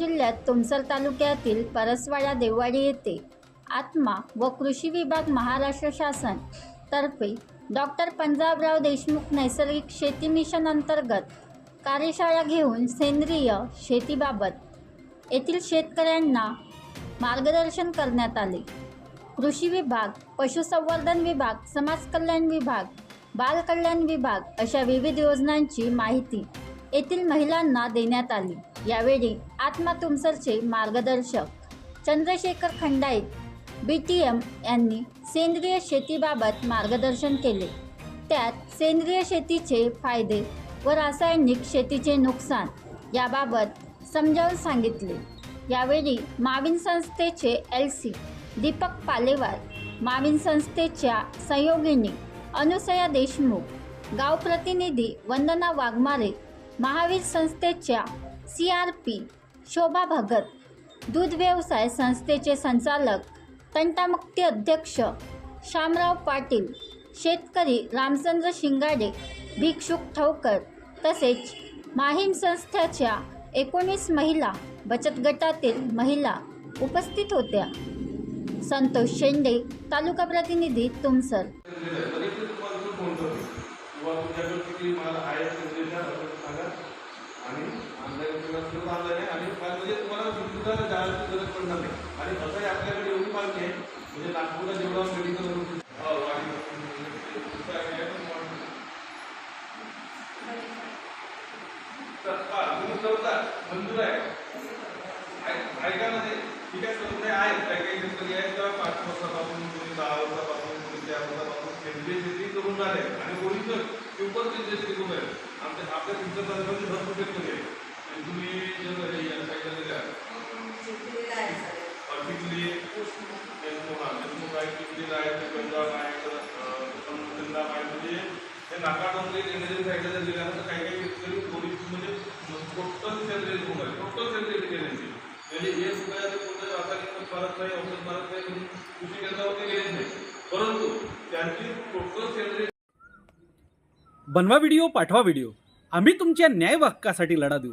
जिल्ह्यात तुमसर तालुक्यातील परसवाडा देववाडी येथे आत्मा व कृषी विभाग महाराष्ट्र शासन तर्फे डॉक्टर पंजाबराव देशमुख नैसर्गिक शेती मिशन अंतर्गत कार्यशाळा घेऊन सेंद्रिय शेतीबाबत येथील शेतकऱ्यांना मार्गदर्शन करण्यात आले. कृषी विभाग पशुसंवर्धन विभाग समाज कल्याण विभाग बालकल्याण विभाग अशा विविध योजनांची माहिती येथील महिलांना देण्यात आली. यावेळी आत्मा तुमसरचे मार्गदर्शक Chandrashekhar Khandait B T M यांनी सेंद्रिय शेतीबाबत मार्गदर्शन केले. त्यात सेंद्रिय शेतीचे फायदे व रासायनिक शेतीचे नुकसान याबाबत समजावून सांगितले. यावेळी माविन संस्थेचे एल सी दीपक पालेवार माविन संस्थेच्या सहयोगिनी अनुसया देशमुख गाव प्रतिनिधी वंदना वाघमारे महावीर संस्थेच्या C R P Shobha Bhagat दूध व्यवसाय संस्थेचे संचालक तंटामुक्ती अध्यक्ष शामराव पाटील शेतकरी रामचंद्र शिंगाडे भिक्षुक ठवकर तसेच माहीम संस्थेच्या एकोणीस महिला बचत गटातील महिला उपस्थित होत्या. संतोष शेंडे तालुका प्रतिनिधी तुमसर. किती माल आहे सांगा. आणि ऑनलाईन किंवा आहे आणि म्हणजे तुम्हाला सुद्धा जायची गरज पडणार नाही आणि असंही आपल्याकडे एवढी मागणी आहे म्हणजे नागपूरला जेवढा मेडिकल मंजूर आहे ऐका ना ते ठीक आहे तर आहेत काही काही शेतकरी आहेत का पाच वर्षापासून कोणी दहा वर्षापासून कोणी चार वर्षापासून सेंद्रिय शेती करून आले आणि कोणी तर सेंद्रिय शेती करून आमच्या आपल्या तुमच्या भरपूर शेतकरी आहे. तुम्ही जर देशमुख देशमुख आहे आहे आहे आहे म्हणजे नाकाडोंगरी इंग्रजी साईडला जर गेल्यानंतर काही काही शेतकरी म्हणजे टोटल सेंद्रिय आहे टोटल सेंद्रिय म्हणजे कोणतं रासायनिक मारत नाही औषध मारत नाही कृषी केंद्रावरती नाही परंतु त्यांची टोटल सेंद्रिय बनवा व्हिडिओ पाठवा व्हिडिओ आम्ही तुमच्या न्याय हक्कासाठी लढा देऊ.